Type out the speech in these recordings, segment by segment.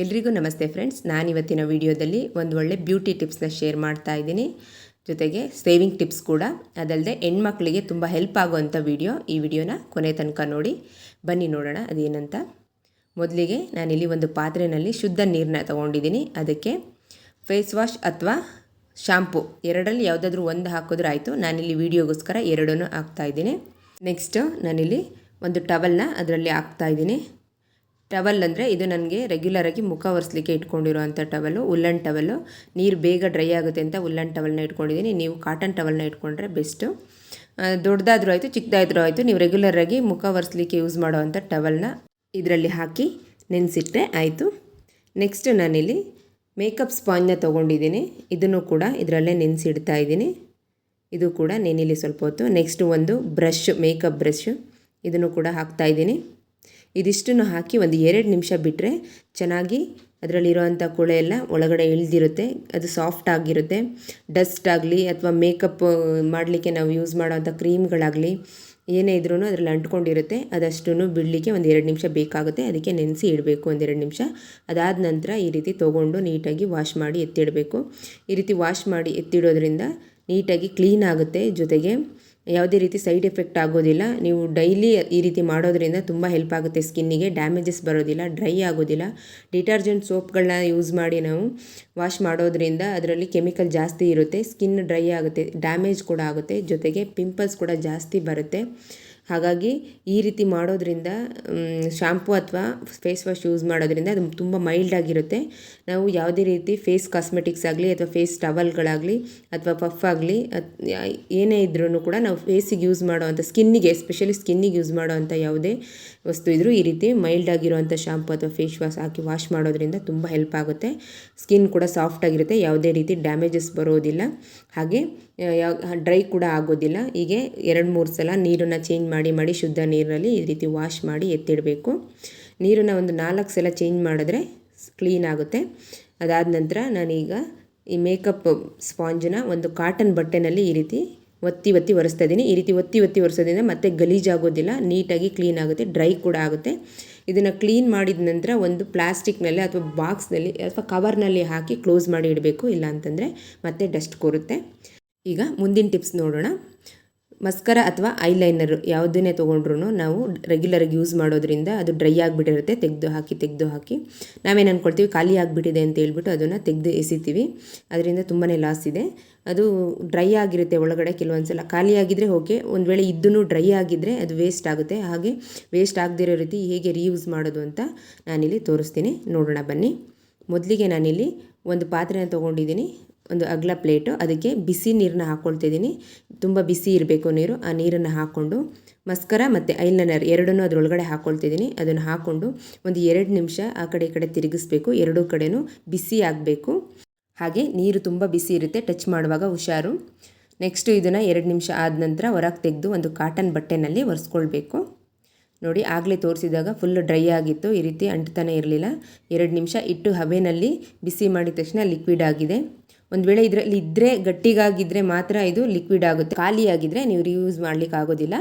ಎಲ್ರಿಗೂ ನಮಸ್ತೆ ಫ್ರೆಂಡ್ಸ್. ನಾನು ಇವತ್ತಿನ ವಿಡಿಯೋದಲ್ಲಿ ಒಂದು ಒಳ್ಳೆ ಬ್ಯೂಟಿ ಟಿಪ್ಸ್ನ ಶೇರ್ ಮಾಡ್ತಾ ಇದ್ದೀನಿ. ಜೊತೆಗೆ ಸೇವಿಂಗ್ ಟಿಪ್ಸ್ ಕೂಡ. ಅದಲ್ಲದೆ ಹೆಣ್ಮಕ್ಳಿಗೆ ತುಂಬ ಹೆಲ್ಪ್ ಆಗುವಂಥ ವಿಡಿಯೋ. ಈ ವಿಡಿಯೋನ ಕೊನೆ ತನಕ ನೋಡಿ. ಬನ್ನಿ ನೋಡೋಣ ಅದೇನಂತ. ಮೊದಲಿಗೆ ನಾನಿಲ್ಲಿ ಒಂದು ಪಾತ್ರೆಯಲ್ಲಿ ಶುದ್ಧ ನೀರನ್ನ ತೊಗೊಂಡಿದ್ದೀನಿ. ಅದಕ್ಕೆ ಫೇಸ್ ವಾಶ್ ಅಥವಾ ಶಾಂಪು. ಎರಡರಲ್ಲಿ ಯಾವುದಾದ್ರೂ ಒಂದು ಹಾಕಿದ್ರೆ ಆಯಿತು. ನಾನಿಲ್ಲಿ ವಿಡಿಯೋಗೋಸ್ಕರ ಎರಡನ್ನೂ ಹಾಕ್ತಾಯಿದ್ದೀನಿ ನೆಕ್ಸ್ಟು ನಾನಿಲ್ಲಿ ಒಂದು ಟವಲ್ನ ಅದರಲ್ಲಿ ಹಾಕ್ತಾಯಿದ್ದೀನಿ ಟವಲ್ ಅಂದರೆ ಇದು ನನಗೆ ರೆಗ್ಯುಲರಾಗಿ ಮುಖ ಒರೆಸ್ಲಿಕ್ಕೆ ಇಟ್ಕೊಂಡಿರೋವಂಥ ಟವಲು, ಉಲ್ಲನ್ ಟವಲ್ಲು ನೀರು ಬೇಗ ಡ್ರೈ ಆಗುತ್ತೆ ಅಂತ ಉಲ್ಲನ್ ಟವಲ್ನ ಇಟ್ಕೊಂಡಿದ್ದೀನಿ ನೀವು ಕಾಟನ್ ಟವಲ್ನ ಇಟ್ಕೊಂಡ್ರೆ ಬೆಸ್ಟು ದೊಡ್ಡದಾದರೂ ಆಯಿತು ಚಿಕ್ಕದಾದ್ರೂ ಆಯಿತು, ನೀವು ರೆಗ್ಯುಲರಾಗಿ ಮುಖ ಒರೆಸ್ಲಿಕ್ಕೆ ಯೂಸ್ ಮಾಡೋವಂಥ ಟವಲ್ನ ಇದರಲ್ಲಿ ಹಾಕಿ ನೆನೆಸಿಟ್ಟರೆ ಆಯಿತು. ನೆಕ್ಸ್ಟ್ ನಾನಿಲ್ಲಿ ಮೇಕಪ್ ಸ್ಪಾಂಜ್ನ ತೊಗೊಂಡಿದ್ದೀನಿ ಇದನ್ನು ಕೂಡ ಇದರಲ್ಲೇ ನೆನೆಸಿಡ್ತಾ ಇದ್ದೀನಿ ಇದು ಕೂಡ ನೆನಿಲಿ ಸ್ವಲ್ಪ ಹೊತ್ತು. ನೆಕ್ಸ್ಟ್ ಒಂದು ಬ್ರಷ್ ಮೇಕಪ್ ಬ್ರಷ್ ಇದನ್ನು ಕೂಡ ಹಾಕ್ತಾಯಿದ್ದೀನಿ ಇದಿಷ್ಟನ್ನು ಹಾಕಿ ಒಂದು ಎರಡು ನಿಮಿಷ ಬಿಟ್ಟರೆ ಚೆನ್ನಾಗಿ ಅದರಲ್ಲಿರುವಂಥ ಕೊಳೆ ಎಲ್ಲ ಒಳಗಡೆ ಇಳಿದಿರುತ್ತೆ. ಅದು ಸಾಫ್ಟ್ ಆಗಿರುತ್ತೆ. ಡಸ್ಟ್ ಆಗಲಿ ಅಥವಾ ಮೇಕಪ್ ಮಾಡಲಿಕ್ಕೆ ನಾವು ಯೂಸ್ ಮಾಡೋವಂಥ ಕ್ರೀಮ್ಗಳಾಗಲಿ, ಏನೇ ಇದ್ರೂ ಅದರಲ್ಲಿ ಅಂಟ್ಕೊಂಡಿರುತ್ತೆ. ಅದಷ್ಟು ಬಿಡಲಿಕ್ಕೆ ಒಂದು ಎರಡು ನಿಮಿಷ ಬೇಕಾಗುತ್ತೆ. ಅದಕ್ಕೆ ನೆನೆಸಿ ಇಡಬೇಕು ಒಂದೆರಡು ನಿಮಿಷ. ಅದಾದ ನಂತರ ಈ ರೀತಿ ತೊಗೊಂಡು ನೀಟಾಗಿ ವಾಶ್ ಮಾಡಿ ಎತ್ತಿಡಬೇಕು. ಈ ರೀತಿ ವಾಶ್ ಮಾಡಿ ಎತ್ತಿಡೋದ್ರಿಂದ ನೀಟಾಗಿ ಕ್ಲೀನ್ ಆಗುತ್ತೆ. ಜೊತೆಗೆ ಯಾವುದೇ ರೀತಿ ಸೈಡ್ ಎಫೆಕ್ಟ್ ಆಗೋದಿಲ್ಲ. ನೀವು ಡೈಲಿ ಈ ರೀತಿ ಮಾಡೋದ್ರಿಂದ ತುಂಬ ಹೆಲ್ಪ್ ಆಗುತ್ತೆ ಸ್ಕಿನ್ನಿಗೆ, ಡ್ಯಾಮೇಜಸ್ ಬರೋದಿಲ್ಲ, ಡ್ರೈ ಆಗೋದಿಲ್ಲ. ಡಿಟರ್ಜೆಂಟ್ ಸೋಪ್ಗಳನ್ನ ಯೂಸ್ ಮಾಡಿ ನಾವು ವಾಶ್ ಮಾಡೋದ್ರಿಂದ ಅದರಲ್ಲಿ ಕೆಮಿಕಲ್ ಜಾಸ್ತಿ ಇರುತ್ತೆ, ಸ್ಕಿನ್ ಡ್ರೈ ಆಗುತ್ತೆ, ಡ್ಯಾಮೇಜ್ ಕೂಡ ಆಗುತ್ತೆ, ಜೊತೆಗೆ ಪಿಂಪಲ್ಸ್ ಕೂಡ ಜಾಸ್ತಿ ಬರುತ್ತೆ. ಹಾಗಾಗಿ ಈ ರೀತಿ ಮಾಡೋದ್ರಿಂದ ಶಾಂಪು ಅಥವಾ ಫೇಸ್ ವಾಶ್ ಯೂಸ್ ಮಾಡೋದ್ರಿಂದ ಅದು ತುಂಬ ಮೈಲ್ಡ್ ಆಗಿರುತ್ತೆ. ನಾವು ಯಾವುದೇ ರೀತಿ ಫೇಸ್ ಕಾಸ್ಮೆಟಿಕ್ಸ್ ಆಗಲಿ ಅಥವಾ ಫೇಸ್ ಟವಲ್ಗಳಾಗಲಿ ಅಥವಾ ಪಫ್ ಆಗಲಿ ಏನೇ ಇದ್ರೂ ಕೂಡ ನಾವು ಫೇಸಿಗೆ ಯೂಸ್ ಮಾಡೋವಂಥ ಸ್ಕಿನ್ನಿಗೆ ಎಸ್ಪೆಷಲಿ ಸ್ಕಿನ್ನಿಗೆ ಯೂಸ್ ಮಾಡೋವಂಥ ಯಾವುದೇ ವಸ್ತು ಇದ್ದರೂ ಈ ರೀತಿ ಮೈಲ್ಡ್ ಆಗಿರುವಂಥ ಶ್ಯಾಂಪು ಅಥವಾ ಫೇಸ್ ವಾಶ್ ಹಾಕಿ ವಾಶ್ ಮಾಡೋದ್ರಿಂದ ತುಂಬ ಹೆಲ್ಪ್ ಆಗುತ್ತೆ. ಸ್ಕಿನ್ ಕೂಡ ಸಾಫ್ಟ್ ಆಗಿರುತ್ತೆ, ಯಾವುದೇ ರೀತಿ ಡ್ಯಾಮೇಜಸ್ ಬರೋದಿಲ್ಲ. ಹಾಗೆ ಯಾವ ಡ್ರೈ ಕೂಡ ಆಗೋದಿಲ್ಲ. ಹೀಗೆ ಎರಡು ಮೂರು ಸಲ ನೀರನ್ನು ಚೇಂಜ್ ಮಾಡಿ ಮಾಡಿ ಶುದ್ಧ ನೀರಿನಲ್ಲಿ ಈ ರೀತಿ ವಾಶ್ ಮಾಡಿ ಎತ್ತಿಡಬೇಕು. ನೀರನ್ನು ಒಂದು ನಾಲ್ಕು ಸಲ ಚೇಂಜ್ ಮಾಡಿದ್ರೆ ಕ್ಲೀನ್ ಆಗುತ್ತೆ. ಅದಾದ ನಂತರ ನಾನೀಗ ಈ ಮೇಕಪ್ ಸ್ಪಾಂಜನ್ನ ಒಂದು ಕಾಟನ್ ಬಟ್ಟೆನಲ್ಲಿ ಈ ರೀತಿ ಒತ್ತಿ ಒತ್ತಿ ಒರೆಸ್ತಾ ಇದ್ದೀನಿ. ಈ ರೀತಿ ಒತ್ತಿ ಒತ್ತಿ ಒರೆಸೋದ್ರಿಂದ ಮತ್ತೆ ಗಲೀಜಾಗೋದಿಲ್ಲ, ನೀಟಾಗಿ ಕ್ಲೀನ್ ಆಗುತ್ತೆ ಡ್ರೈ ಕೂಡ ಆಗುತ್ತೆ. ಇದನ್ನು ಕ್ಲೀನ್ ಮಾಡಿದ ನಂತರ ಒಂದು ಪ್ಲಾಸ್ಟಿಕ್ನಲ್ಲಿ ಅಥವಾ ಬಾಕ್ಸ್ನಲ್ಲಿ ಅಥವಾ ಕವರ್ನಲ್ಲಿ ಹಾಕಿ ಕ್ಲೋಸ್ ಮಾಡಿ ಇಡಬೇಕು ಇಲ್ಲ ಅಂತಂದರೆ ಮತ್ತೆ ಡಸ್ಟ್ ಕೂರುತ್ತೆ. ಈಗ ಮುಂದಿನ ಟಿಪ್ಸ್ ನೋಡೋಣ. ಮಸ್ಕರ ಅಥವಾ ಐಲೈನರ್ ಯಾವುದನ್ನೇ ತೊಗೊಂಡ್ರೂ ನಾವು ರೆಗ್ಯುಲರಾಗಿ ಯೂಸ್ ಮಾಡೋದ್ರಿಂದ ಅದು ಡ್ರೈ ಆಗಿಬಿಟ್ಟಿರುತ್ತೆ. ತೆಗೆದು ಹಾಕಿ ತೆಗೆದು ಹಾಕಿ. ನಾವೇನು ಅಂದ್ಕೊಳ್ತೀವಿ ಖಾಲಿ ಆಗಿಬಿಟ್ಟಿದೆ ಅಂತ ಹೇಳ್ಬಿಟ್ಟು ಅದನ್ನು ತೆಗೆದು ಎಸಿತೀವಿ. ಅದರಿಂದ ತುಂಬಾ ಲಾಸ್ ಇದೆ. ಅದು ಡ್ರೈ ಆಗಿರುತ್ತೆ ಒಳಗಡೆ ಕೆಲವೊಂದು ಸಲ ಖಾಲಿ ಆಗಿದ್ದರೆ ಓಕೆ ಒಂದು ವೇಳೆ ಇದ್ದೂ ಡ್ರೈ ಆಗಿದ್ದರೆ ಅದು ವೇಸ್ಟ್ ಆಗುತ್ತೆ. ಹಾಗೆ ವೇಸ್ಟ್ ಆಗದಿರೋ ರೀತಿ ಹೇಗೆ ರೀಯೂಸ್ ಮಾಡೋದು ಅಂತ ನಾನಿಲ್ಲಿ ತೋರಿಸ್ತೀನಿ. ನೋಡೋಣ ಬನ್ನಿ. ಮೊದಲಿಗೆ ನಾನಿಲ್ಲಿ ಒಂದು ಪಾತ್ರೆನ ತೊಗೊಂಡಿದ್ದೀನಿ. ಒಂದು ಅಗಲ ಪ್ಲೇಟು. ಅದಕ್ಕೆ ಬಿಸಿ ನೀರನ್ನ ಹಾಕ್ಕೊಳ್ತಿದ್ದೀನಿ ತುಂಬ ಬಿಸಿ ಇರಬೇಕು ನೀರು. ಆ ನೀರನ್ನು ಹಾಕ್ಕೊಂಡು ಮಸ್ಕರ ಮತ್ತು ಐಲೈನರ್ ಎರಡನ್ನೂ ಅದರೊಳಗಡೆ ಹಾಕ್ಕೊಳ್ತಿದ್ದೀನಿ ಅದನ್ನು ಹಾಕ್ಕೊಂಡು ಒಂದು ಎರಡು ನಿಮಿಷ ಆ ಕಡೆ ಈ ಕಡೆ ತಿರುಗಿಸ್ಬೇಕು. ಎರಡೂ ಕಡೆಯೂ ಬಿಸಿ ಆಗಬೇಕು. ಹಾಗೆ ನೀರು ತುಂಬ ಬಿಸಿ ಇರುತ್ತೆ. ಟಚ್ ಮಾಡುವಾಗ ಹುಷಾರು. ನೆಕ್ಸ್ಟು ಇದನ್ನು ಎರಡು ನಿಮಿಷ ಆದ ನಂತರ ಹೊರಗೆ ತೆಗೆದು ಒಂದು ಕಾಟನ್ ಬಟ್ಟೆನಲ್ಲಿ ಒರೆಸ್ಕೊಳ್ಬೇಕು. ನೋಡಿ, ಆಗಲೇ ತೋರಿಸಿದಾಗ ಫುಲ್ ಡ್ರೈ ಆಗಿತ್ತು. ಈ ರೀತಿ ಅಂಟ್ತಾನೆ ಇರಲಿಲ್ಲ. ಎರಡು ನಿಮಿಷ ಇಟ್ಟು ಹಬೆನಲ್ಲಿ ಬಿಸಿ ಮಾಡಿದ ತಕ್ಷಣ ಲಿಕ್ವಿಡ್ ಆಗಿದೆ. ಒಂದು ವೇಳೆ ಇದರಲ್ಲಿ ಇದ್ದರೆ ಗಟ್ಟಿಗಾಗಿದ್ದರೆ ಮಾತ್ರ ಇದು ಲಿಕ್ವಿಡ್ ಆಗುತ್ತೆ. ಖಾಲಿಯಾಗಿದ್ದರೆ ನೀವು ರಿಯೂಸ್ ಮಾಡಲಿಕ್ಕೆ ಆಗೋದಿಲ್ಲ.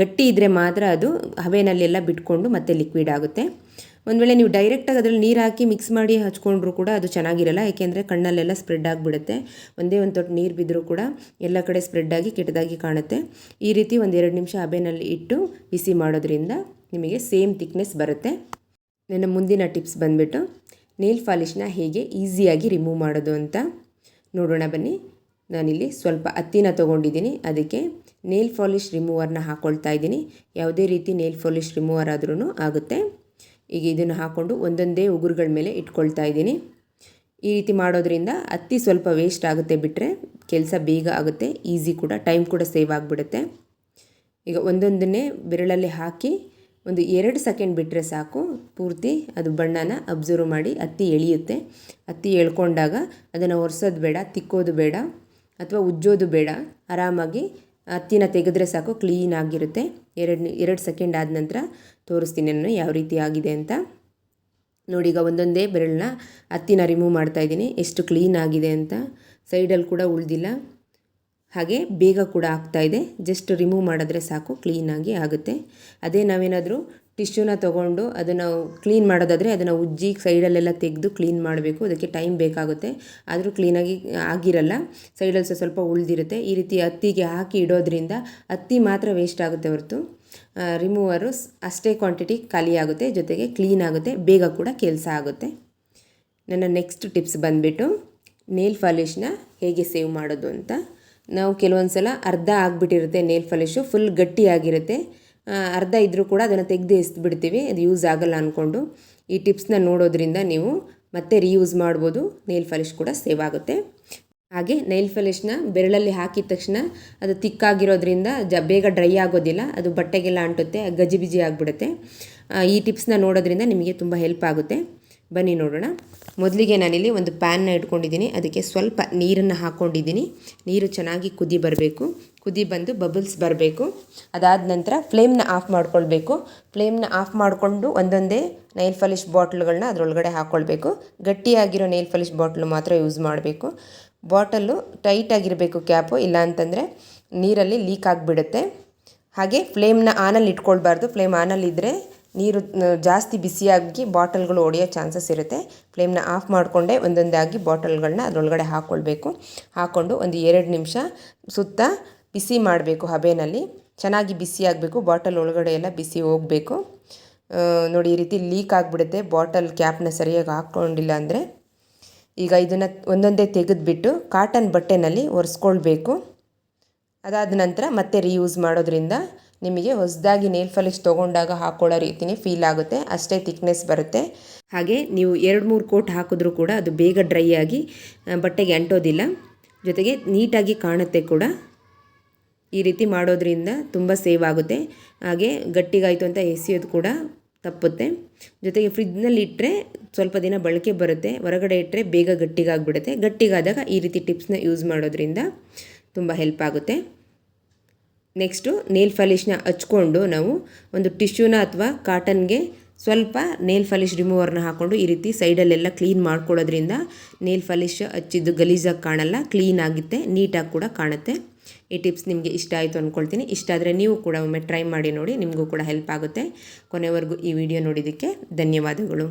ಗಟ್ಟಿ ಇದ್ದರೆ ಮಾತ್ರ ಅದು ಹವೆನಲ್ಲೆಲ್ಲ ಬಿಟ್ಕೊಂಡು ಮತ್ತೆ ಲಿಕ್ವಿಡ್ ಆಗುತ್ತೆ. ಒಂದು ವೇಳೆ ನೀವು ಡೈರೆಕ್ಟಾಗಿ ಅದರಲ್ಲಿ ನೀರು ಹಾಕಿ ಮಿಕ್ಸ್ ಮಾಡಿ ಹಚ್ಕೊಂಡ್ರೂ ಕೂಡ ಅದು ಚೆನ್ನಾಗಿರಲ್ಲ. ಏಕೆಂದರೆ ಕಣ್ಣಲ್ಲೆಲ್ಲ ಸ್ಪ್ರೆಡ್ ಆಗಿಬಿಡುತ್ತೆ. ಒಂದೇ ಒಂದು ತೊಟ್ಟು ನೀರು ಬಿದ್ದರೂ ಕೂಡ ಎಲ್ಲ ಕಡೆ ಸ್ಪ್ರೆಡ್ ಆಗಿ ಕೆಟ್ಟದಾಗಿ ಕಾಣುತ್ತೆ. ಈ ರೀತಿ ಒಂದು ಎರಡು ನಿಮಿಷ ಹಬೆನಲ್ಲಿ ಇಟ್ಟು ಬಿಸಿ ಮಾಡೋದ್ರಿಂದ ನಿಮಗೆ ಸೇಮ್ ತಿಕ್ನೆಸ್ ಬರುತ್ತೆ. ನನ್ನ ಮುಂದಿನ ಟಿಪ್ಸ್ ಬಂದುಬಿಟ್ಟು ನೇಲ್ ಪಾಲಿಷ್ನ ಹೇಗೆ ಈಸಿಯಾಗಿ ರಿಮೂವ್ ಮಾಡೋದು ಅಂತ. ನೋಡೋಣ ಬನ್ನಿ. ನಾನಿಲ್ಲಿ ಸ್ವಲ್ಪ ಹತ್ತಿನ ತೊಗೊಂಡಿದ್ದೀನಿ. ಅದಕ್ಕೆ ನೇಲ್ ಪಾಲಿಷ್ ರಿಮೂವರ್ನ ಹಾಕ್ಕೊಳ್ತಾ ಇದ್ದೀನಿ. ಯಾವುದೇ ರೀತಿ ನೇಲ್ ಪಾಲಿಷ್ ರಿಮೂವರ್ ಆದ್ರೂ ಆಗುತ್ತೆ. ಈಗ ಇದನ್ನು ಹಾಕ್ಕೊಂಡು ಒಂದೊಂದೇ ಉಗುರುಗಳ ಮೇಲೆ ಇಟ್ಕೊಳ್ತಾ ಇದ್ದೀನಿ. ಈ ರೀತಿ ಮಾಡೋದ್ರಿಂದ ಹತ್ತಿ ಸ್ವಲ್ಪ ವೇಸ್ಟ್ ಆಗುತ್ತೆ ಬಿಟ್ಟರೆ ಕೆಲಸ ಬೇಗ ಆಗುತ್ತೆ ಈಸಿ ಕೂಡ ಟೈಮ್ ಕೂಡ ಸೇವ್ ಆಗಿಬಿಡುತ್ತೆ. ಈಗ ಒಂದೊಂದನ್ನೇ ಬೆರಳಲ್ಲಿ ಹಾಕಿ ಒಂದು ಎರಡು ಸೆಕೆಂಡ್ ಬಿಟ್ಟರೆ ಸಾಕು. ಪೂರ್ತಿ ಅದು ಬಣ್ಣನ ಅಬ್ಸರ್ವ್ ಮಾಡಿ ಹತ್ತಿ ಎಳೆಯುತ್ತೆ. ಹತ್ತಿ ಎಳ್ಕೊಂಡಾಗ ಅದನ್ನು ಒರೆಸೋದು ಬೇಡ, ತಿಕ್ಕೋದು ಬೇಡ ಅಥವಾ ಉಜ್ಜೋದು ಬೇಡ. ಆರಾಮಾಗಿ ಹತ್ತಿನ ತೆಗೆದ್ರೆ ಸಾಕು, ಕ್ಲೀನ್ ಆಗಿರುತ್ತೆ. ಎರಡು ಎರಡು ಸೆಕೆಂಡ್ ಆದ ನಂತರ ತೋರಿಸ್ತೀನಿ ನಾನು ಯಾವ ರೀತಿ ಆಗಿದೆ ಅಂತ. ನೋಡಿ, ಈಗ ಒಂದೊಂದೇ ಬೆರಳನ್ನ ಹತ್ತಿನ ರಿಮೂವ್ ಮಾಡ್ತಾಯಿದ್ದೀನಿ ಎಷ್ಟು ಕ್ಲೀನ್ ಆಗಿದೆ ಅಂತ. ಸೈಡಲ್ಲಿ ಕೂಡ ಉಳಿದಿಲ್ಲ. ಹಾಗೆ ಬೇಗ ಕೂಡ ಆಗ್ತಾಯಿದೆ ಜಸ್ಟ್ ರಿಮೂವ್ ಮಾಡಿದ್ರೆ ಸಾಕು ಕ್ಲೀನಾಗಿ ಆಗುತ್ತೆ. ಅದೇ ನಾವೇನಾದರೂ ಟಿಶ್ಯೂನ ತೊಗೊಂಡು ಅದನ್ನು ಕ್ಲೀನ್ ಮಾಡೋದಾದರೆ ಅದನ್ನು ಉಜ್ಜಿ ಸೈಡಲ್ಲೆಲ್ಲ ತೆಗೆದು ಕ್ಲೀನ್ ಮಾಡಬೇಕು. ಅದಕ್ಕೆ ಟೈಮ್ ಬೇಕಾಗುತ್ತೆ. ಆದರೂ ಕ್ಲೀನಾಗಿ ಆಗಿರಲ್ಲ. ಸೈಡಲ್ಲಿ ಸಹ ಸ್ವಲ್ಪ ಉಳಿದಿರುತ್ತೆ. ಈ ರೀತಿ ಹತ್ತಿಗೆ ಹಾಕಿ ಇಡೋದ್ರಿಂದ ಹತ್ತಿ ಮಾತ್ರ ವೇಸ್ಟ್ ಆಗುತ್ತೆ ಹೊರತು. ರಿಮೂವರು ಅಷ್ಟೇ ಕ್ವಾಂಟಿಟಿ ಖಾಲಿ ಆಗುತ್ತೆ. ಜೊತೆಗೆ ಕ್ಲೀನ್ ಆಗುತ್ತೆ. ಬೇಗ ಕೂಡ ಕೆಲಸ ಆಗುತ್ತೆ. ನನ್ನ ನೆಕ್ಸ್ಟ್ ಟಿಪ್ಸ್ ಬಂದುಬಿಟ್ಟು ನೇಲ್ ಪಾಲಿಷ್ನ ಹೇಗೆ ಸೇವ್ ಮಾಡೋದು ಅಂತ. ನಾವು ಕೆಲವೊಂದು ಸಲ ಅರ್ಧ ಆಗಿಬಿಟ್ಟಿರುತ್ತೆ ನೇಲ್ ಫಲಿಶು ಫುಲ್ ಗಟ್ಟಿಯಾಗಿರುತ್ತೆ. ಅರ್ಧ ಇದ್ದರೂ ಕೂಡ ಅದನ್ನು ತೆಗೆದು ಎಸ್ಬಿಡ್ತೀವಿ ಅದು ಯೂಸ್ ಆಗಲ್ಲ ಅಂದ್ಕೊಂಡು ಈ ಟಿಪ್ಸ್ನ ನೋಡೋದ್ರಿಂದ ನೀವು ಮತ್ತೆ ರೀಯೂಸ್ ಮಾಡ್ಬೋದು ನೇಲ್ ಫಲಿಶ್ ಕೂಡ ಸೇವ್ ಆಗುತ್ತೆ. ಹಾಗೆ ನೈಲ್ ಫಲಿಶ್ನ ಬೆರಳಲ್ಲಿ ಹಾಕಿದ ತಕ್ಷಣ ಅದು ತಿಕ್ಕಾಗಿರೋದ್ರಿಂದ ಜ, ಬೇಗ ಡ್ರೈ ಆಗೋದಿಲ್ಲ, ಅದು ಬಟ್ಟೆಗೆಲ್ಲ ಅಂಟುತ್ತೆ, ಗಜಿಬಿಜಿ ಆಗಿಬಿಡುತ್ತೆ. ಈ ಟಿಪ್ಸ್ನ ನೋಡೋದ್ರಿಂದ ನಿಮಗೆ ತುಂಬ ಹೆಲ್ಪ್ ಆಗುತ್ತೆ. ಬನ್ನಿ ನೋಡೋಣ. ಮೊದಲಿಗೆ ನಾನಿಲ್ಲಿ ಒಂದು ಪ್ಯಾನ್ನ ಇಟ್ಕೊಂಡಿದ್ದೀನಿ. ಅದಕ್ಕೆ ಸ್ವಲ್ಪ ನೀರನ್ನು ಹಾಕ್ಕೊಂಡಿದ್ದೀನಿ ನೀರು ಚೆನ್ನಾಗಿ ಕುದಿ ಬರಬೇಕು. ಕುದಿ ಬಂದು ಬಬಲ್ಸ್ ಬರಬೇಕು. ಅದಾದ ನಂತರ ಫ್ಲೇಮ್ನ ಆಫ್ ಮಾಡ್ಕೊಳ್ಬೇಕು. ಫ್ಲೇಮ್ನ ಆಫ್ ಮಾಡಿಕೊಂಡು ಒಂದೊಂದೇ ನೈಲ್ ಫಾಲಿಶ್ ಬಾಟ್ಲ್ಗಳನ್ನ ಅದರೊಳಗಡೆ ಹಾಕ್ಕೊಳ್ಬೇಕು ಗಟ್ಟಿಯಾಗಿರೋ ನೈಲ್ ಫಾಲಿಶ್ ಬಾಟ್ಲು ಮಾತ್ರ ಯೂಸ್ ಮಾಡಬೇಕು. ಬಾಟಲು ಟೈಟಾಗಿರಬೇಕು ಕ್ಯಾಪು ಇಲ್ಲ ಅಂತಂದರೆ ನೀರಲ್ಲಿ ಲೀಕ್ ಆಗಿಬಿಡುತ್ತೆ. ಹಾಗೆ ಫ್ಲೇಮ್ನ ಆನಲ್ಲಿ ಇಟ್ಕೊಳ್ಬಾರ್ದು. ಫ್ಲೇಮ್ ಆನಲ್ಲಿದ್ದರೆ ನೀರು ಜಾಸ್ತಿ ಬಿಸಿಯಾಗಿ ಬಾಟಲ್ಗಳು ಒಡೆಯೋ ಚಾನ್ಸಸ್ ಇರುತ್ತೆ. ಫ್ಲೇಮ್ನ ಆಫ್ ಮಾಡಿಕೊಂಡೇ ಒಂದೊಂದಾಗಿ ಬಾಟಲ್ಗಳನ್ನ ಅದರೊಳಗಡೆ ಹಾಕ್ಕೊಳ್ಬೇಕು ಹಾಕ್ಕೊಂಡು ಒಂದು ಎರಡು ನಿಮಿಷ ಸುತ್ತ ಬಿಸಿ ಮಾಡಬೇಕು ಹಬೆನಲ್ಲಿ. ಚೆನ್ನಾಗಿ ಬಿಸಿ ಆಗಬೇಕು, ಬಾಟಲ್ ಒಳಗಡೆ ಎಲ್ಲ ಬಿಸಿ ಹೋಗಬೇಕು. ನೋಡಿ, ಈ ರೀತಿ ಲೀಕ್ ಆಗಿಬಿಡುತ್ತೆ. ಬಾಟಲ್ ಕ್ಯಾಪ್ನ ಸರಿಯಾಗಿ ಹಾಕ್ಕೊಂಡಿಲ್ಲ ಅಂದರೆ ಈಗ ಇದನ್ನು ಒಂದೊಂದೇ ತೆಗೆದುಬಿಟ್ಟು ಕಾಟನ್ ಬಟ್ಟೆನಲ್ಲಿ ಒರೆಸ್ಕೊಳ್ಬೇಕು. ಅದಾದ ನಂತರ ಮತ್ತೆ ರೀಯೂಸ್ ಮಾಡೋದ್ರಿಂದ ನಿಮಗೆ ಹೊಸದಾಗಿ ನೇಲ್ ಫಾಲಿಶ್ ತೊಗೊಂಡಾಗ ಹಾಕ್ಕೊಳ್ಳೋ ರೀತಿನೇ ಫೀಲ್ ಆಗುತ್ತೆ, ಅಷ್ಟೇ ತಿಕ್ನೆಸ್ ಬರುತ್ತೆ. ಹಾಗೆ ನೀವು ಎರಡು ಮೂರು ಕೋಟ್ ಹಾಕಿದ್ರೂ ಕೂಡ ಅದು ಬೇಗ ಡ್ರೈ ಆಗಿ ಬಟ್ಟೆಗೆ ಅಂಟೋದಿಲ್ಲ. ಜೊತೆಗೆ ನೀಟಾಗಿ ಕಾಣುತ್ತೆ ಕೂಡ. ಈ ರೀತಿ ಮಾಡೋದ್ರಿಂದ ತುಂಬ ಸೇವ್ ಆಗುತ್ತೆ. ಹಾಗೆ ಗಟ್ಟಿಗಾಯಿತು ಅಂತ ಎಸಿಯೋದು ಕೂಡ ತಪ್ಪುತ್ತೆ. ಜೊತೆಗೆ ಫ್ರಿಜ್ನಲ್ಲಿ ಇಟ್ಟರೆ ಸ್ವಲ್ಪ ದಿನ ಬಳಕೆ ಬರುತ್ತೆ, ಹೊರಗಡೆ ಇಟ್ಟರೆ ಬೇಗ ಗಟ್ಟಿಗಾಗ್ಬಿಡುತ್ತೆ. ಗಟ್ಟಿಗಾದಾಗ ಈ ರೀತಿ ಟಿಪ್ಸ್ನ ಯೂಸ್ ಮಾಡೋದ್ರಿಂದ ತುಂಬ ಹೆಲ್ಪ್ ಆಗುತ್ತೆ. ನೆಕ್ಸ್ಟು ನೇಲ್ ಫಾಲಿಶ್ನ ಹಚ್ಕೊಂಡು ನಾವು ಒಂದು ಟಿಶ್ಯೂನ ಅಥವಾ ಕಾಟನ್ಗೆ ಸ್ವಲ್ಪ ನೇಲ್ ಫಾಲಿಶ್ ರಿಮೂವರ್ನ ಹಾಕ್ಕೊಂಡು ಈ ರೀತಿ ಸೈಡಲ್ಲೆಲ್ಲ ಕ್ಲೀನ್ ಮಾಡ್ಕೊಳ್ಳೋದ್ರಿಂದ ನೇಲ್ ಫಾಲಿಶ್ ಹಚ್ಚಿದ್ದು ಗಲೀಜಾಗಿ ಕಾಣಲ್ಲ, ಕ್ಲೀನ್ ಆಗುತ್ತೆ, ನೀಟಾಗಿ ಕೂಡ ಕಾಣುತ್ತೆ. ಈ ಟಿಪ್ಸ್ ನಿಮಗೆ ಇಷ್ಟ ಆಯಿತು ಅಂದ್ಕೊಳ್ತೀನಿ ಇಷ್ಟ ಆದರೆ ನೀವು ಕೂಡ ಒಮ್ಮೆ ಟ್ರೈ ಮಾಡಿ ನೋಡಿ, ನಿಮಗೂ ಕೂಡ ಹೆಲ್ಪ್ ಆಗುತ್ತೆ. ಕೊನೆವರೆಗೂ ಈ ವಿಡಿಯೋ ನೋಡಿದ್ದಕ್ಕೆ ಧನ್ಯವಾದಗಳು.